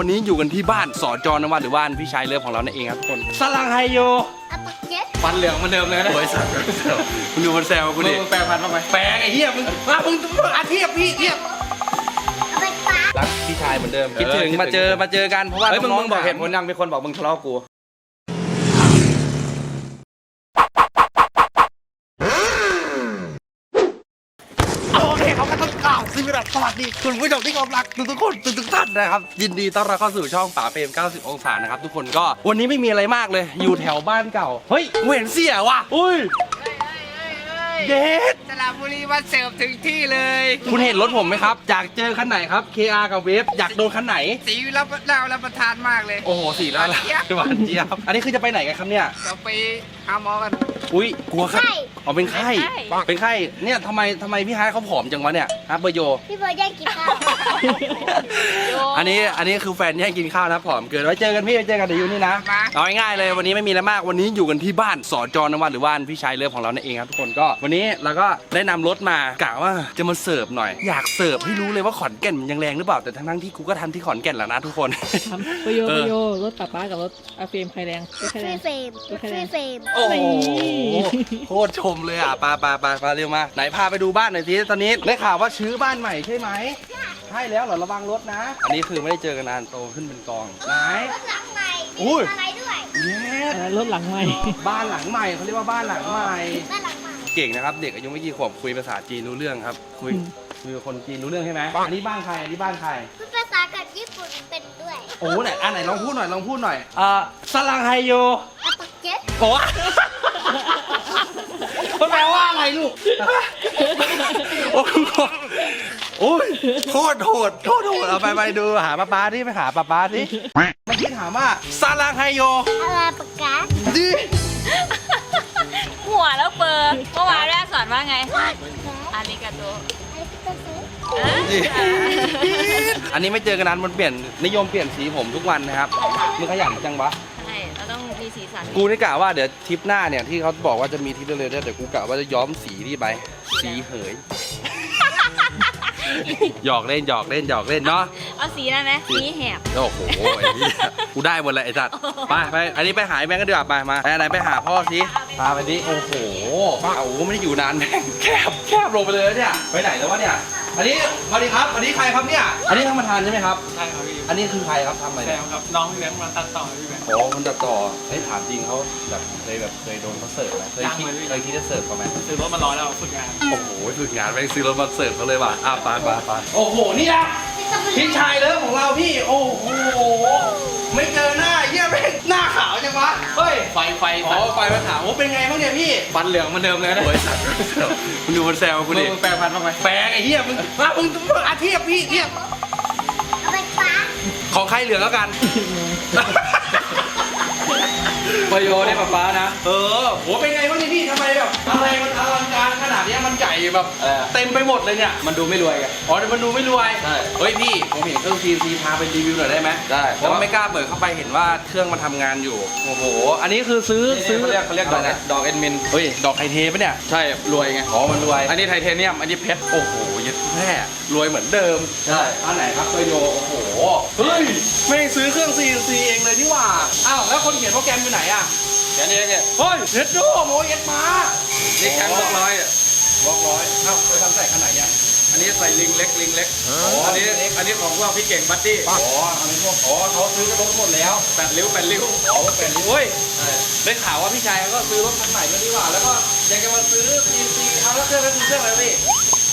วันนี้อยู่กันที่บ้านสอจอนวัดหรือบ้านพี่ชายเลิฟของเรานั่นเองครับทุกคนสลังไฮโยอัปปะเก็ตฟันเหลืองเหมันเดิมเลยนะโอ้ยสัตว์มึงดูมันแซวกูมึงดิมึงแปลงฟันบ้างไหมแปลงไอ้เหี้ยมึงมามึงอาเทียบพี่เทียบเอาไปฟ้ารักพี่ชายเหมือนเดิมคิดถึงมาเจอมาเจอกันเพราะว่าเฮ้ยมึงน้อมึงงๆบอกเหถามตุผลยังมีคนบอกมึงทะเลาะกับกู โอเคเขา ซีมิรัตสวัสดีคุณผู้ชมที่กำลังทุกคนทุกๆท่านนะครับ ยินดีต้อนรับเข้าสู่ช่องป่าเปรม90 องศานะครับทุกคนก็วันนี้ไม่มีอะไรมากเลย อยู่แถวบ้านเก่า เฮ้ยเห็นเสียว่ะอุ้ย เด็ดสระบุรีมาเสิร์ฟถึงที่เลย คุณเห็นรถผมไหมครับ อยากเจอคันไหนครับ KR กับเวฟอยากโดนคันไหน สีรับเรารับประทานมากเลย โอ้โหสีแล้วล่ะหวานเจี๊ยบอันนี้คือจะไปไหนกันครับเนี่ยเราไปหาหมอกันอุ้ยกลัวครับใช่อ๋อเป็นไข้ เป็นไข้ เนี่ยทำไมทำไมพี่ฮายเขาผอมจังวะเนี่ยฮะเบอร์โย พี่บอยแย่งกินข้าว อันนี้อันนี้คือแฟนแย่งกินข้าวนะผอมเกินไว้เจอกันพี่ไว้เจอกันเดี๋ยวอยู่นี่นะมา เอาง่ายๆเลยวันนี้ไม่มีอะไรมากวันนี้อยู่กันที่บ้านสอจอนวัดหรือบ้านพี่ชายเลิฟของเรานั่นเองครับทุกคนก็วันนี้เราก็ได้นำรถมากะว่าจะมาเสิร์ฟหน่อย อยากเสิร์ฟให้รู้เลยว่าขอนแก่นมันยังแรงหรือเปล่าแต่ทั้งๆที่กูก็ทำที่ขอนแก่นแล้วนะทุกคน ทำประโยชน์เออประโยชน์รถป้าป้ากับรถอาเฟรมใครแรงรถใครฟแรรีงเฟรมฟรีเฟรมโอ้โหนี่ โคตรชมเลยอะปาปาปาปาเร็วมา ไหนพาไปดูบ้านหน่อยสิตอนนี้ได้ข่าวว่าชื้อบ้านใหม่ใช่ไหมใช่แล้วเหรอระวังรถนะ อันนี้คือไม่ได้เจอกันนานโตขึ้นเป็นกองไหน รถหลังใหม่อุ้มียอะไรด้วยเย้อะไรรถหลังใหม่ บ้านหลังใหม่เขาเรียกว่าบ้านหลังใหม่ด้านหลังใหม่เก่งนะครับ เด็กอายุไม่กี่ขวบคุยภาษาจีนรู้เรื่องครับ คุยอืม คุยกับคนจีนรู้เรื่องใช่ไหมอันนี้บ้านใครอันนี้บ้านใคร พูดภาษากับญี่ปุ่นเป็นด้วยโอ้ไหนอันไหนลองพูดหน่อยลองพูดหน่อยอ่าสลังไฮโย อัปปะเก็ต โอ้ มันแปลว่าอะไรลูก โอ้โหโอ้ยโคตรโหดโคตรโหดเอาไปไปดูหาป้าป้าที่ไปหาป้าป้าที่เมื่อกี้ถามว่าซาลังไฮโยอะไรปากกาดิหัวแล้วเปอร์เมื่อวานแรกสอนว่าไงปากกาอาริกาโตอะไรที่ต้องซื้อเอ้ยอันนี้ไม่เจอกันนานมันเปลี่ยนนิยมเปลี่ยนสีผมทุกวันนะครับมึงขยันจังวะใช่ เราต้องมีสีสันกูนี่กะว่าเดี๋ยวทริปหน้าเนี่ยที่เขาบอกว่าจะมีทริปเร็วๆเนี่ยเดี๋ยวกูกะว่าจะย้อมสีนี่ไปสีเหย หยอกเล่นหยอกเล่นหยอกเล่นเนาะ เอาสีนั้นไหมสีแหบ โอ้โหไอ้เหี้ยกูได้หมดเลยไอ้สัตว์ไปไปอันนี้ไปหาไอ้แบงค์กันดีกว่าไปมาไปอะไรไปหาพ่อสิพาไปดิโอ้โหป้าโอ้โหไม่ได้อยู่นานแม่งแคบแคบลงไปเลยเนี่ยไปไหนแล้ววะเนี่ย อันนี้สวัสดีครับ อันนี้ใครครับเนี่ย อันนี้ท่านประธานใช่ไหมครับ ใช่ครับพี่อันนี้คือใครครับทำอะไรแซเนี่ยมครับน้องเลี้ยงมาตัดต่อพี่แบงค์โอ้มันตัดต่อเฮ้ยถามจริงเขาแบบเคยแบบเคยโดนเขาเสิร์ฟไหมเคยคิดยังเลยพี่ เคยคิดจะเสิร์ฟเขาไหมซื้อรถมารอแล้วฝึกงาน โอ้โหฝึกงานแม่งซื้อรถมาเสิร์ฟเขาเลยว่ะอะไปไปไปโอ้โห นี่นะไม่ต้องไปพี่ชายเลิฟของเราพี่ โอ้โห ไม่เจอหน้า เฮ้ยไฟไฟอ๋อไฟมันขาวโอ้เป็นไงบ้างเนี่ยพี่ฟันเหลืองเหมันเดิมเลยนะโอ้ยสัตว์มึงดูมันแซวกูมึงดิมึงแปลงฟันบ้างไหมแปลงไอ้เหี้ยมึงมามึงมึงอาเทียบพี่เทียบเอาไปฟ้าของใครเหลืองแล้วกัน ประโยชน์ได้ป้าป้านะ เออโหเป็นไงบ้างเนี่ยพี่ทำไมแบบอะไรมันอลังการขนาดเนี้ยมันใหญ่แบบเออเต็มไปหมดเลยเนี่ย มันดูไม่รวยไง อ๋อแต่มันดูไม่รวย ใช่ เฮ้ยพี่ผมเห็นเครื่อง CNC พาไปรีวิวหน่อยได้ไหมได้เพราะว่าไม่กล้าเปิดเข้าไปเห็นว่าเครื่องมันทำงานอยู่ โอ้โห อันนี้คือซื้อซื้ซื้ออเขาเรียกเขาเรียกดอกะไรดอกเอ็นมิน เฮ้ย ดอกไฮเทปะเนี่ย ใช่ รวยไง อ๋อ มันรวย อันนี้ไทเทเนียม อันนี้เพชร โอ้โหยัดแม่รวยเหมือนเดิม ใช่ อันไหนครับตัวโยโอ้โห เฮ้ย ไม่งซื้อเครื่อง CNC เองเลยนี่หว่า อ้าว แล้วคนเขียนโปรแกรมอยู่ไหนอะเดี๋ยวนี้เนี่ยเฮ้ยเฮ็ดโดโมเย็ดมานี่แข็งบล็อกร้อยอะบล็อกร้อยเอ้าไปทำใส่ขนาดเนี่ยอันนี้ใส่ลิงเล็กลิงเล็กอันนี้อันนี้ของพวกพี่เก่งบัตตี้อ๋ออันนี้พวกอ๋อเขาซื้อกระรถหมดแล้วแปดริ้วแปดริ้วอ๋อเป็นโอ้ยได้ข่าวว่าพี่ชายก็ซื้อรถคันใหม่แล้วดีกว่า แล้วก็อยากจะมาซื้อ CNC เอาแล้วเครื่องนั้นคือเครื่องอะไรวะพี่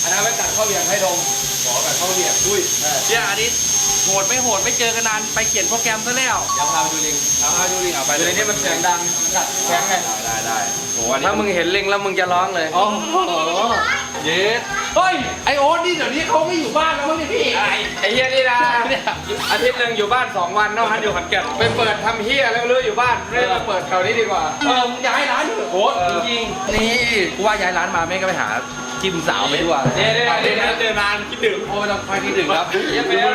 อันนั้นไว้ตัดข้าวเหวียงให้ดมขอแบบเข้าเรียนดุยเนี่ยอันนี้ โหดไม่โหดไม่เจอกันนานไปเขียนโปรแกรมซะแล้วเดี๋ยวพาไปดูลิงเอามาดูดิเอาไปไปเลเลยยนี่มันเสียงดังกัดแข็งไงได้ได้โหอันนี้ถ้ามึงเห็นลิงแล้วมึงจะร้องเลยอ๋อเย็ดเฮ้ยไอโอ๊ตนี่เดี๋ยวนี้เขาไม่อยู่บ้านแล้วมั้งเนี่ยพี่ไอ้ไอ้เฮียนี่นะอาทิตย์หนึ่งอยู่บ้าน2วันนอกนั้นอยู่ขอนแก่นไปเปิดทำเฮียแล้วเลืออยู่บ้านเรื่องมาเปิดแถวนี้ดีกว่า เออมึงย้ายร้านเถอะโอ๊ตจริงๆนี่กูว่าย้ายร้านมาแม่งก็ไปหา จิ้มสาวไปดีกว่าเนี่ยเนี่ยเนี่ยเจอนานคิดถึงโอ้ไม่ต้องคอยที่ถึงครับเยี่ยมไปเลย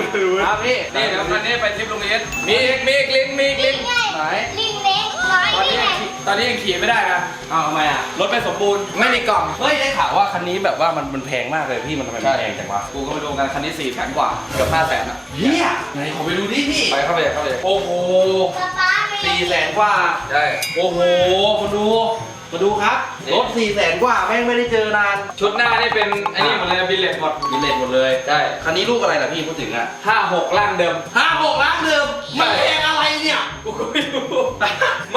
ครับพี่นี่เดี๋ยวคันนี้ไปทริปโรงเรียนมีอีกมีอีกลิงมีอีกลิงลิงไหนลิงเล็กร้อยตอนนี่นี้แหละตอนนี้ยังขี่ไม่ได้นะอ้าวทำไมอะรถไม่สมบูรณ์ไม่มีกล่องเฮ้ยได้ข่าวว่าคันนี้แบบว่ามันมันแพงมากเลยพี่มันทำไมมันแพงจังวะกูก็ไปดูกันคันนี้สี่แสนกว่าเกือบห้าแสนอะเฮียไหนขอไปดูดิพี่ไปเข้าไปเข้าไปโอ้โหป๊าป๊าไปสี่แสนกว่าใช่โอ้โหมาดู มาดูครับนี่รถสี่แสนกว่าแม่งไม่ได้เจอนาน ชุดหน้านี่เป็นไอ้นี่หมดเลยบิลเลตหมดมีเลทหมดเลยใช่คันนี้ลูกอะไรล่ะพี่พูดถึงอะห้าหกล่างเดิมห้าหกล้านเดิมมันแพงอะไรเนี่ย กูก็ไม่รู้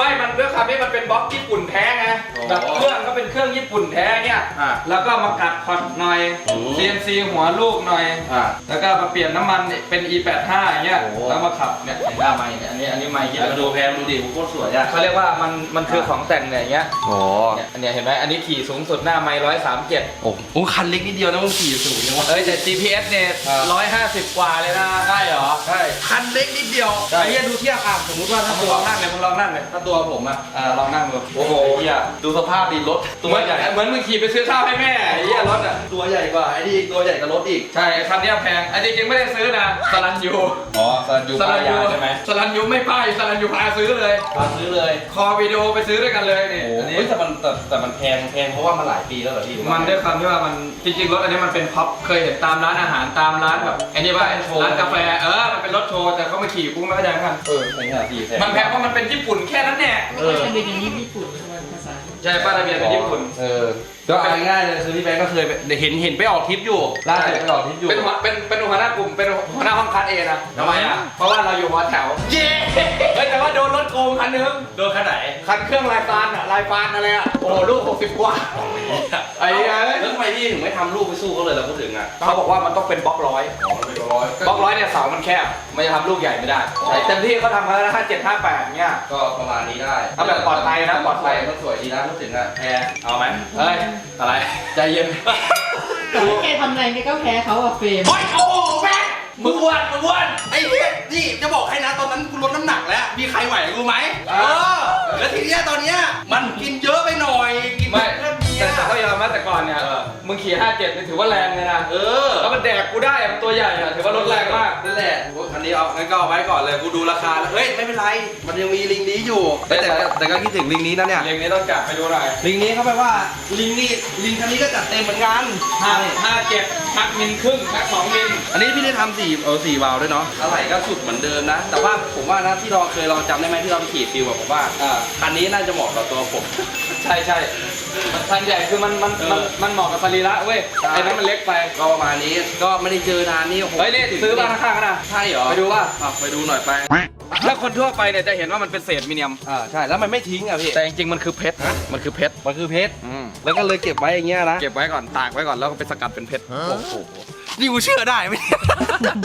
ไม่มันด้วยความที่มันเป็นบล็อกญี่ปุ่นแท้ไงอ๋อแบบเครื่องก็เป็นเครื่องญี่ปุ่นแท้เนี่ย อะแล้วก็มากัดคอดหน่อยอืม CNC หัวลูกหน่อย อ่า แล้วก็มาเปลี่ยนน้ำมันเป็น E85 อย่างเงี้ย โอ้แล้วมาขับเนี่ยเห็นหน้าไม้เนี่ยอันนี้อันนี้ไม้เยเดี๋ยวอะมาดูแพงดูดิโคตรสวยอะเขาเรียกว่ามันมันคือของแต่งเนี่ยอย่างเงี้ยโอ้เนี่ยอันเนี้ยเห็นไหมอันนี้ขี่สูงสุดหน้าไม้ร้อยสามเจ็ด โอ้โหคันเล็กนิดเดียวนะมึงขี่สูงยังวะเอ้ยแต่ GPS เนี่ยอ่าร้อยห้าสิบกว่าเลยนะใช่เหรอ ใช่คันเล็กนิดเดียวใช่ไอ้เหี้ยดูเทียบอะสมมติว่าถ้ามึตังวลองนั่งเลยมึงลองนั่งเลยถ้าตัวัวผมอะอ่าลองนั่งดูโอ้โหเหี้ยดูสภาพดีรถตัวใหญ่เหมือนมึงขี่ไปซื้อข้าวให้แม่ไอ้ ตัวใหญ่กว่าไอ้นี่อีกตัวใหญ่กว่ารถอีก ใช่คันเนี้ยแพงไอ้จริงๆไม่ได้ซื้อนะสลันยูอ๋อสลันยูสลันยูใช่ไหมสลันยูไม่ป้ายสลันยูพาซื้อเลยมาซื้อเลย คอวิดีโอไปซื้อด้วยกันเลยนี่โอ้โหอันนี้เฮ้ยแต่มันแต่แต่มันแพงแพงเพราะว่ามันหลายปีแล้วเหรอพี่หรือว่า มันด้วยความที่ว่ามันจริงๆรถอันนี้มันเป็นพับเคยเห็นตามร้านอาหารตามร้านแบบไอ้นี่ว่าเป็นโชว์ ร้านกาแฟเออมันเป็นรถโชว์แต่เขามาขี่กูไม่เข้าใจเหมือนกันเออแพงอะสี่แสนมันแพงเพราะมันเป็นญี่ปุ่นแค่นั้นแน่เออ เป็นอย่างนี้ญี่ปุ่นใช่ไหมภาษาใช่ป้ายทะเบียนเป็นญี่ปุ่น เออก็เอาง่ายๆเลยคือพี่แบงค์ก็เคยไปเห็นเห็นไปออกทริปอยู่ล่าสุดไปออกทริปอยู่ เป็นหัวเป็นเป็นหัวหน้ากลุ่มเป็นหัวหน้าห้องคัดเอนะทำไมอะ เพราะว่าเราอยู่หัวแถว เย้เฮ้ยแต่ว่าโดนรถโกงคันนึงโดนขนาดไหนคันเครื่องลายปานอะลายปานอะไรอะโอ้ลูก60กว่าไอ้เหี้ยแล้วทำไมพี่ถึงไม่ทำลูกไปสู้เขาเลยเราพูดถึงอะเขาบอกว่ามันต้องเป็นบล็อกร้อยอ๋อมันเป็นร้อยบล็อกร้อยเนี่ยเสามันแคบมันจะทำลูกใหญ่ไม่ได้ใช่เต็มที่เขาทำมาแล้วห้าเจ็ดห้าแปดเงี้ยก็ประมาณนี้ได้เอาแบบปลอดภัยนะปลอดภัยก็สวยดีนะพูดถึงอะแพรเอาไหมเฮ้ยอะไรใจเย็นแต่ถ้าแกทำอะไรแกก็แพ้เขาอะเฟรม โอ้ยโอ้โหแม่งมึงอ้วนมึงอ้วนไอ้เหี้ยนี่จะบอกให้นะตอนนั้นกูลดน้ำหนักแล้ว มีใครไหวกูไหมเออแล้วทีเนี้ยตอนเนี้ยมันกินเยอะไปหน่อยกินไม่ มึงขี่ห้าเจ็ดนี่ถือว่าแรงเลยนะ เออ แล้วมันแดกกูได้อะมันตัวใหญ่อะถือว่ารถแรงมาก นั่นแหละอันนี้เอางั้นก็เอาไว้ก่อนเลยกูดูราคาแล้วเฮ้ยไม่เป็นไร มันยังมีลิงนี้อยู่แต่แต่ก็แต่ก็คิดถึงลิงนี้นะเนี่ย เรียงนี้ต้องจับไปดูหน่อยลิงนี้เขาแปลว่าลิงนี่ลิงคันนี้ก็จัดเต็มเหมือนกันห้าห้าเจ็ดชักมิลครึ่งชักสองมิลอันนี้พี่ได้ทำสี่เออสี่วาล์วด้วยเนาะอะไรก็สุดเหมือนเดิมนะ แต่ว่าผมว่านะที่เราเคยลองจำได้ไหมที่เราไปขี่ฟิลแบบผมว่าอ่าคันนี้น่าจะเหมาะกับตัวผม ใช่ใช่มันคันใหญ่คือมันมันมันเออมันเหมาะกับสรีระเว้ยใช่ ไอ้นั้นมันเล็กไปก็ประมาณนี้ก็ไม่ได้เจอนานนี่โอ้โหเฮ้ยนี่ซื้อบ้านข้างๆกันนะใช่เหรอไปดูว่าอะไปดูหน่อยไปถ้าคนทั่วไปเนี่ยจะเห็นว่ามันเป็นเศษมิเนียม อ่าใช่แล้วมันไม่ทิ้งอะพี่แต่จริงๆมันคือเพชรมันคือเพชรมันคือเพชรอืมแล้วก็เลยเก็บไว้อย่างเงี้ยนะ เก็บไว้ก่อนตากไว้ก่อนแล้วก็ไปสกัดเป็นเพชรโอ้โห นี่กูเชื่อได้ไหมเนี่ย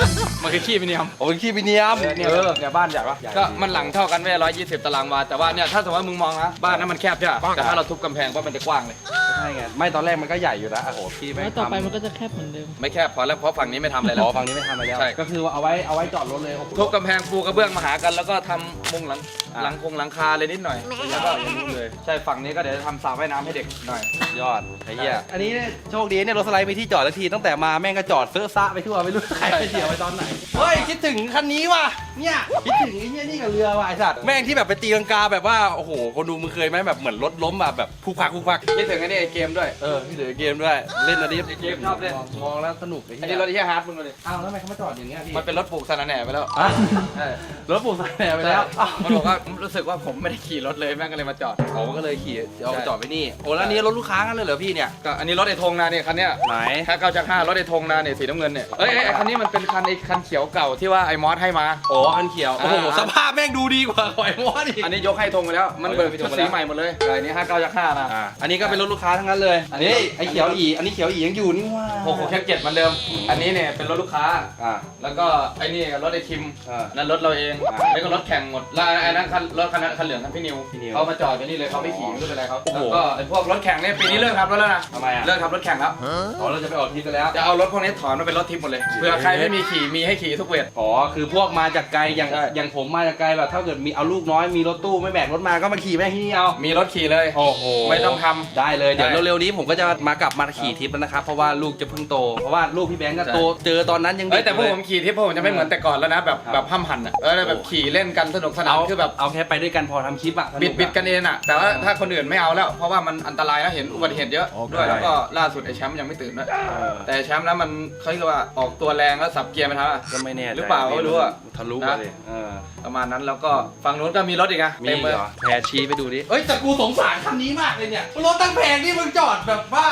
มันคือขี้มิเนียมโอ้ยขี้ปีเนียมเนี่ยเนี่ยบ้านใหญ่ปะก็มันหลังเท่ากันเว้ยร้อยยี่สิบตารางวาแต่ว่าเนี่ยถ้าสมมติว่ามึงมองนะบ้านนั้นมันแคบใช่ปะแต่ถ้าเราทุบกำแพงว่ามันจะกว้างเลยใช่ไงไม่ตอนแรกมันก็ใหญ่อยู่นะโอ้โหพี่ไม่แล้วต่อไปมันก็จะแคบเหมือนเดิม ไม่แคบพอแล้วเพราะฝั่งนี้ไม่ทำอะไรอ๋แล้อว ฝั่งนี้ไม่ทำอะไรแล้วใช่ ก็คือว่าเอาไว้เอาไว้จอดรถเลยโอ้โห ทุบกำแพงปูกระเบื้องมาหากันแล้วก็ทำมุงหลังอะหลังคงหลังคาเลยนิดหน่อยแล้วก็อย่างนู้นเลยใช่ฝั่งนี้ก็เดี๋ยวจะทำสระว่ายน้ำให้เด็กหน่อย ยอดไอ้เหี้ยอันนี้เนี่ยโชคดีเนี่ยรถสไลด์มีที่จอดแล้วทีตั้งแต่มาแม่งก็จอดเสื้อซะไปทั่วไม่รู้ใครไปเที่ยวไปตอนไหน เฮ้ย คิดถึงคันนี้ว่ะ เนี่ยคิดถึงไอ้เหี้ยนี่กับเรือว่ะไอ้สัตว์แม่งที่แบบไปตีลังกาแบบว่าโอ้โหคนดูมึงเคยไหมแบบเหมือนรถล้มแบบแบบพุกพักพุกพักคิดถึงไอันนี้ไอ้เกมด้วย เออพี่เหลือเกมด้วยเล่นอันนี้เกมชอบเล่นมองแล้วสนุกไอ้อันเหี้นี้ยรถที่ฮาร์ดมึงเลยอ้าวแล้วทำไมเขามาจอดอย่างเงี้ยพี่มันเป็นรถปลูกสนานแหน่ไปแล้วอะใช่รถปลูกสายแหนไปแล้วอ้าวมันบอกว่ารู้สึกว่าผมไม่ได้ขี่รถเลยแม่งก็เลยมาจอดผมก็เลยขี่เอาใช่จอดไปนี่โอ้แล้วอันนี้รถลูกค้ากันเลยเหรอพี่เนี่ยก็อันนี้รถไอ้ธงนาเนี่ยคันเนี้ยไหน ถ้าเก้าจากห้ารถไอ้ธงนาเนี่ยสีน้ำเงินเนี่ยเอ้ยเอ้ยไอ้คันนี้มันเป็นคันไอ้คันเขียวเก่าที่ว่าไอ้มอสให้มา โอ้คันเขียว โอ้โห อ่า สภาพแม่งดูดีกว่าหอยมอสอีก อันนี้ยกให้ธงไปแล้ว มันเบิกเอายกให้ธชุงดไปแล้วสีใหม่หมดเลย แต่อันนี้ห้าเก้าจากห้านะ อ่า อันนี้ก็เป็นรถลูกค้าทั้งนั้นเลยอันนี้นี่ไอ้เขียวอี อันนี้เขียวอียังอยู่นี่ว่าหกหกแคปเจ็ดเหมือนเดิม อันนี้เนี่ยเป็นรถลูกค้า อ่า แล้วก็ไอ้นี่รถไอ้คิมอ่านั่นรถเราเองอ่าแล้วก็รถแข่งหมดแล้วไอ้นั่นคันรถคันนั้นคันเหลืองคันพี่นิวพี่นิวเขามาจอดอยู่นี่เลยเขาไม่ขี่ไม่เป็นไรเขาโอ้โห แล้วก็ไอ้พวกรถแข่งเนี่ยปีนี้เลิกทำรถแล้วนะทำไมอะเลิกทำรถแข่งแล้ว อ๋อเราจะไปออกทริปกันแล้ว จะเอารถพวกนี้ถอนมาเป็นรถทิปหมดเลยเผื่อใครไม่มีขี่มีให้ขี่ทุกเวท อ๋อคือพวกมาจากไกลอย่างใช่ อย่างผมมาจากไกลแบบถ้าเกิดมีเอาลูกน้อยมีรถตู้ไม่แบกรถมาก็มาขี่แม่งที่นี่เอามีรถขี่เลย โอ้โหไม่ต้องทำได้เลยเดี๋ยวได้ เร็วๆนี้ผมก็จะมากลับมาขี่ทิปแล้วนะครับเพราะว่าลูกจะเพิ่งโตเพราะว่าลูกพี่แบงค์ก็ใช่โตเจอตอนนั้นยังเอ้เด็ยกแต่พวกเลผมขี่ทิปพวกผมจะไม่เหมือนแต่ก่อนแล้วนะแบบครับ แบบห้ามหันอะเออแบบขี่เล่นกันสนุกสนานเอาคือแบบ เอาแค่ไปด้วยกันพอทำคลิปอะสบิดอะ บิดกันเองอะแต่ว่าถ้าคนอื่นไม่เอาแล้ว เพราะว่ามันอันตรายนะเห็นอุบัติเหตุเยอะด้วยแล้วก็ล่าสุดไอ้แชมป์ยังไม่ตื่นด้วยเออแต่แชมป์แล้วมันเขาเรียกว่าออกตัวแรงแล้วสับเกียร์ไม่ทันอะก็ไม่แน่ใจหรือเปล่าก็ไม่รู้อะ ทะลุนะไปเลยเออประมาณนั้นแล้วก็ฝั่งนู้นก็มีรถอีกอะมีเต็มเลยเหรอแพรชี้ไปดูดิเอ้ยแต่กูสงสารคันนี้มากเลยเนี่ยรถตั้งแพงนี่มึงจอดแบบว่า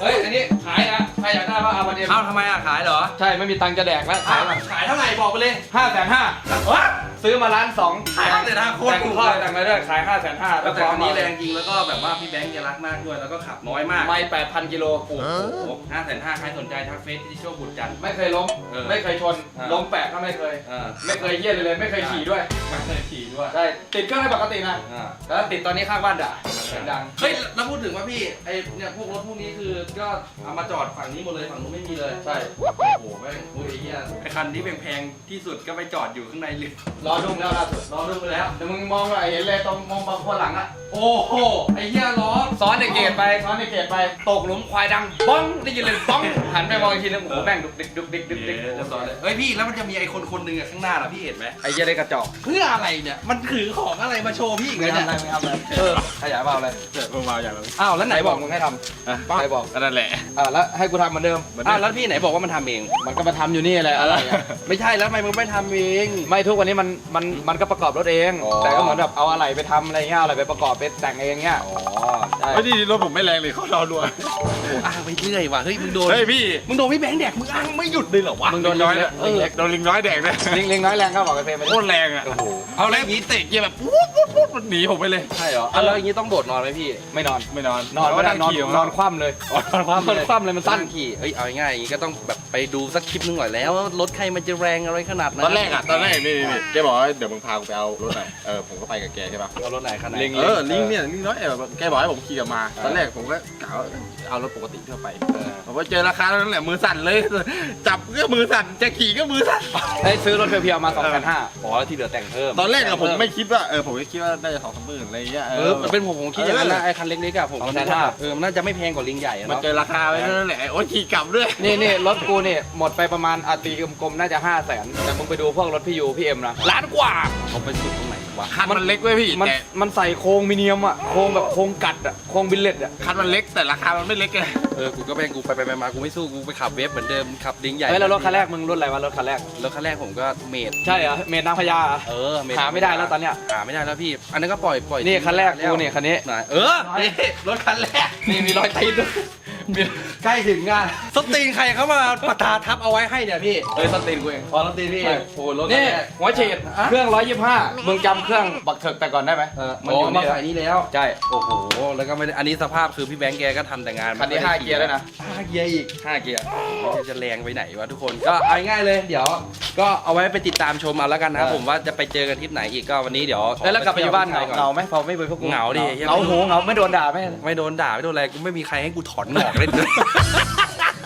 เฮ้ยอันนี้ขายนะใครอยากได้ก็เอามาเดียวเอ้าทำไมอะขายเหรอ ใช่ไม่มีตังค์จะแดกแล้วขาขายยขายเท่าไหร่บอกไปเลยห้าแสนห้าว้าซื้อมาล้านสองขายห้าแสนห้าโคตรแต่งถูกพ่อเลยแต่งอะไรด้วยขายห้าแสนห้าแต่คันนี้แรงจริงแล้วก็แบบว่าพี่แบงค์แกรักมากด้วยแล้วก็ขับน้อยมากไม่แปดพันกิโลโอ้โหห้าแสนห้าใครสนใจทักเฟซที่โชคบุตรจันทร์ไม่เคยล้มเออไม่เคยชนอ่าล้มแปะก็ไม่เคยอ่าไม่เคยเยี่ยเลยเลยไม่เคยขี่ด้วยไม่เคยขี่ด้วยใช่ติดเครื่องให้ปกตินะอ่า แล้วติดตอนนี้ข้างบ้านด่าเสียงดังเฮ้ยแล้วพูดถึงว่าพี่ไอเนี่ยพวกรถพวกนี้คือก็เอามาจอดฝั่งนี้หมดเลยฝั่งนู้นไม่มีเลยใช่โอ้โหแม่งโอ้ยไอ้เหี้ยไอคันที่แพงๆที่สุดก็ไปจอดอยู่ข้างในเลยรอดุมแล้วล่าสุดรอดูไปแล้ว แต่มึงมองอะเห็นเลยตรงมองบางคนหลังอะโอ้โหไอเหี้ยล้อซ้อนในเกตไปซ้อนในเกตไปตกหลุมควายดังบ้องได้ยินเลยบ้องหันไปมองอีกทีนึงโอ้โหแม่งดุกดิกดุกดิกดุกดิกเรียบร้อยเลยเฮ้ยพี่แล้วมันจะมีไอคนคนหนึ่งอะข้างหน้าน่ะพี่เห็นไหมไอ้เหี้ยได้กระจอกเพื่ออะไรเนี่ยมันถือของอะไรมาโชว์พี่อีกไม่แล้วทำเนี่ยอะไรไม่ทำอะไรเออขยายเบาเลยเกิดมาอย่างนั้นอ้าวแล้วไหไหนนบบออกกมึงให้ทำใครบอกก็นั่นแหละ อ่าแล้วให้กูทำเหมือนเดิม อ้าวแล้วพี่ไหนบอกว่ามันทำเอง มันก็มาทำอยู่นี่แหละอะไรอะไม่ใช่แล้วทำไมมึงไม่ทำเอง ไม่ทุกวันนี้มันมันมันก็ประกอบรถเอง อ๋อ แต่ก็เหมือนแบบเอาอะไรไปทำอะไรเงี้ยเอาอะไรไปประกอบไปแต่งเองเงี้ยอ๋อ ใช่ เฮ้ยนี่รถผมไม่แรงเลยเขารอรัวโอ้อ้างไปเรื่อยว่ะเฮ้ยมึงโดนเฮ้ยพี่ มึงโดนพี่แบงค์แดกมึงอ้างไม่หยุดเลยเหรอวะมึงโดนน้อยเลยเออโดนลิงน้อยแดกเลยลิงลิงน้อยแรงก็บอกไอ้เฟรมไปโคตรแรงอะโอ้โหเอาแล้วอย่างนี้เตะเกียร์แบบปุ๊บปุ๊บปุ๊บมันหนีผมไปเลยใช่เหรออะแล้วอย่างนี้ต้องโดดนอนไหมพี่ไม่นอนไม่นอนนอนไม่ได้นอนขี่นอนคว่ำเลยนอนคว่ำนอนคว่ำเลยมันสั้นขี่เอ้ยเอาง่ายๆอย่างนี้ก็ต้องแบบไปดูสักคลิปนึงหน่อยแล้วว่ารถใครมันจะแรงอะไรขนาดนั้นตอนแรกอะตอนแรกนี่นี่นี่แกบอกว่าเดี๋ยวมึงพากูไปเอารถหน่อยเออผมก็ไปกับแกใช่ปะเอารถไหนคันไหนลิงเออลิงเนี่ยลิงน้อยแบบแกบอกให้ผมขี่กลับมาตอนแรกผมก็กะว่าเอารถปกติทั่วไปผมว่าเจอราคาแล้วนั่นแหละมือสั่นเลย จับก็มือสั่นจะขี่ก็มือสั่นได้ซื้อรถเพียวๆมา2 5 0 0อ๋อแล้วที่เหลือแต่งเพิ่มตอนแรกอะผมไม่คิดว่าเออผมก็คิดว่าได้สองสามหมื่นอะไรอย่างเงี้ยเออมันเป็นผมผมคิดอย่างนั้นนะไอ้คันเล็กๆอะผมสองแสนห้าเออมันน่าจะไม่แพงกว่าลิงใหญ่อะมันเนาะเจอราคาไว้นั่นแหละโอ้ยขี่กลับด้วยนี่นี่รถกูเนี่ยหมดไปประมาณอาตีกลมๆน่าจะ5 0 0แสนแต่มึงไปดูพวกรถพี่ยูพี่เอ็มนะล้านกว่าเขาไปสุดตรงไหนวะคันมันเล็กเว้ยพี่มันแต่มันใส่โครงมิเนียมอะโครงแบบโครงกัดอะโครงบิลเลตอะคันมันเล็กแต่ราคามันไม่เล็กไงเออ กูก็แม่งกูไปไปไปมากูไม่สู้ กูไปขับเวฟเหมือนเดิม ขับลิงใหญ่เฮ้ยแล้วรถคันแรกมึงรุ่นอะไรวะรถคันแรก รถคันแรกผมก็เมด ใช่เหรอเมดนางพญาเหรอ เออเดหาไม่ได้แล้วตอนเนี้ย หาไม่ได้แล้วพี่ อันนั้นก็ปล่อยปล่อยนี่คันแรกกูเนี่ยคันนี้ไหนเออนี่รถคันแรก นี่มีรอยตีนด้วยมี ใกล้ถึงงานสตีนใครเขามาปะทาทับเอาไว้ให้เนี่ยพี่เอ้ยสตีนกูเองอ๋อสตีนพี่ใช่โอ้โหรถคันี่นแรกหัวฉีดเครื่อง125มึงจำเครื่องบักเถิกแต่ก่อนได้ไหมเออมันอ๋ออยู่มานี่ใส่นี่แล้วใช่โอ้โหแล้วก็ไม่ได้อันนี้สภาพคือพี่แบงค์แกก็ทำแต่งานคันนี้ห้าเกียร์ด้วยนะห้าเกียร์อีก5เกียร์จะแรงไปไหนวะทุกคนก็เอาง่ายๆเลยเดี๋ยวก็เอาไว้ไปติดตามชมเอาแล้วกันนะครับเออผมว่าจะไปเจอกันทริปไหนอีกก็วันนี้เดี๋ยวขแล้วกลับไปอยู่บ้านเหงาก่อเหงาไหมพอไม่ไปพวกกูเหงาดิเหงาหูเหงาไม่โดนด่าไหมไม่โดนด่าไม่โดนอะไรกูไม่มีใครให้กูถอนหงอกเล่น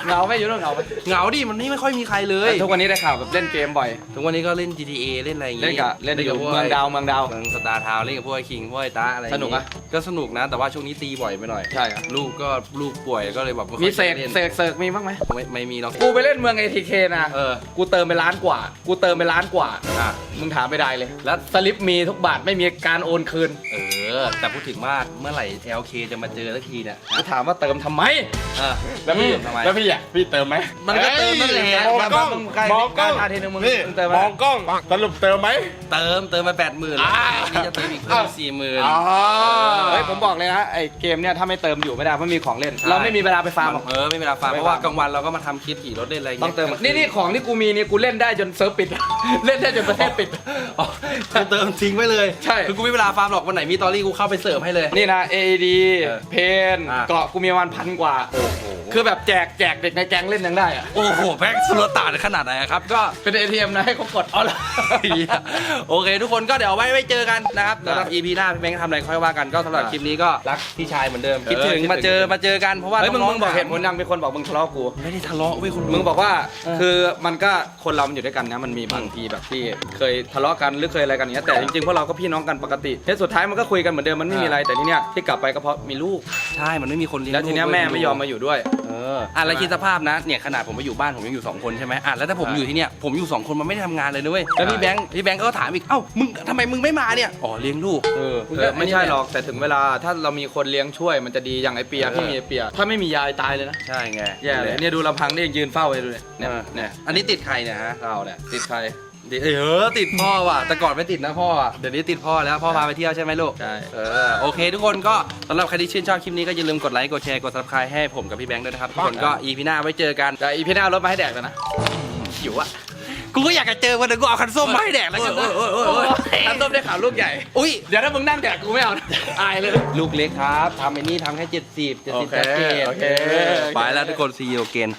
เลยเหงาไหม่อยู่เรื่องเหงาไหมเหงาดิมันนี่ไม่ค่อยมีใครเลย ทุกวันนี้ได้ข่าวแบบเล่นเกมบ่อย ทุกวันนี้ก็เล่น GTA เล่นอะไรอย่างเล่นงี้กับเล่นอยู่พวกเมืองดาวเมืองดาว เมืองสตาร์ทาวน์เล่นกับพวกไอ้คิงพวกไอ้ตาอะไรอย่างสนุกอะก็สนุกนะแต่ว่าช่วงนี้ตีบ่อยไปหน่อย ใช่ครับลูกก็ลูกป่วยก็เลยแบบไค่อยมีเสกล่นเสกเสกมีบ้างไหมไม่ไม่มีหรอกกูไปเล่นเมือง ATK นะเออกูเติมไปล้านกว่า กูเติมไปล้านกว่า อะมึงถามไม่ได้เลย แล้วสลิปมีทุกบาทไม่มีการโอนคืน เออ แต่พูดถึงว่าเมื่อไหร่ LK จะมาเจอสักทีเนี่ยกูถามว่าเติมทำไม เออแล้วพี่ทำไมแล้วพี่อะพี่เติมไหมมันก็เติมนั่นแหละมองกล้องใกล้มองกล้องใกล้าทีนึงมึงนี่มึงเติมไหม มองกล้องสรุปเติมไหม เติมเติมมาแปดหมื่นอ่า นี่จะเติมอีกเพิ่มสี่หมื่น อ๋อเฮ้ยผมบอกเลยนะไอ้เกมเนี่ยถ้าไม่เติมอยู่ไม่ได้เพราะมีของเล่น ใช่ เราไม่มีเวลาไปฟาร์มหรอก เออไม่มีเวลาฟาร์มไม่เพราะว่าฟาร์มกลางวันเราก็มาทำคลิปขี่รถเล่นอะไรอย่างต้อเงี้งยเติม นี่นี่ของที่กูมีเนี่ยกูเล่นได้จนเซิร์ฟปิด เล่นได้จนประเทศปิด อ๋อกูเติมทิ้งไว้เลยใช่ คือกูไม่มีเวลาฟาร์มหรอกวันไหนมีตอรี่กูเข้าไปเสิร์ฟให้เลย นี่นะ AED เออเพนอะ เกาะกูมีประมาณพันกว่าโอ้โหคือแบบแจกแจกเด็กในแก๊งเล่นยังได้อะโอ้โหแพ็กสุลต่านขนาดไหนอะครับ ก็เป็น ATM นะให้เขากดเอาละโอเค ทุกคนก็เดี๋ยวไว้ไว้เจอกันนะครับสำหรับ EP หน้าพี่แบงค์ทำอะไรค่อยว่ากันก็สำหรับคลิปนี้ก็รักพี่ชายเหมือนเดิมคิดถึงมาเจอมาเจอกันเพราะว่าเฮ้ยมึงน้มึงบอกเหตุผลยังมีคนบอกมึงทะเลาะกูไม่ได้ทะเลาะเว้ยคุณมึงบอกว่าเออคือมันก็คนเรามันอยู่ด้วยกันนะมันมีบางทีแบบที่เคยทะเลาะกันหรือเคยอะไรกันอย่างเงี้ยแต่จริงๆพวกเราก็พี่น้องกันปกติที่สุดท้ายมันก็คุยกันเหมือนเดิมมันไม่มีอะไรแต่ทีเนี้ยที่กลับไปก็เพราะมีลูกใช่มันไม่มีคนเลี้ยงแล้วทีเนี้ยลูกแม่เว้ไม่ยอมมาอยู่ด้วยเอออะแล้วคิดสภาพนะเนี่ยขนาดผมมาอยู่บ้านผมยังอยู่สองคนใช่ไหมอะแล้วถ้าผมใช่อยู่ที่เนี่ยผมอยู่สองคนมันไม่ได้ทำงานเลยนะเว้ยแล้วใช่พี่แบงค์พี่แบงค์ก็ถามอีกเอ้ามึงทำไมมึงไม่มาเนี่ยอ๋อเลี้ยงลูก เออเออไม่ใช่หรอกแต่ถึงเวลาถ้าเรามีคนเลี้ยงช่วยมันจะดีอย่างไอเปียพี่มีไอเปีย ถ้าไม่มียายตายเลยนะใช่ไงแย่เลยเนี่ยดูลำพังนี่ยืนเฝ้าไปดูเนี่ยเนี่เนี่ยยเนี่ยอันนี้ติดใครเนี่ยฮะเราเนี่ยติดใครติ ดเออติดพ่อว่ะแต่ก่อนไม่ติดนะพ่ออะเดี๋ยวนี้ติดพ่อแล้วพ่อพาไปเที่ยวใช่ไหมลูกใช่ เออโอเค ทุกคนก็สำหรับใครที่ชื่นชอบคลิปนี้ก็อย่าลืมกดไลค์กดแชร์กด subscribe ให้ผมกับพี่แบงค์ด้วยนะครับทุกคนก็อีพีหน้าไว้เจอกันแต่อีพีหน้าเอารถมาให้แดกกันนะหิวอะกูก็อยากจะเจอวันหนึงกูเอาคันส้มมาให้แดกแล้วกันนะน้ำต้มได้ข่าวลูกใหญ่ อุ้ยเดี๋ยวถ้ามึงนั่งแดกกูไม่เอานะอายเลยลูกเล็กครับทำไอ้นี่ทำแค่70 70โอเคจัดเจนโอเค ไปแล้วทุกคน see you again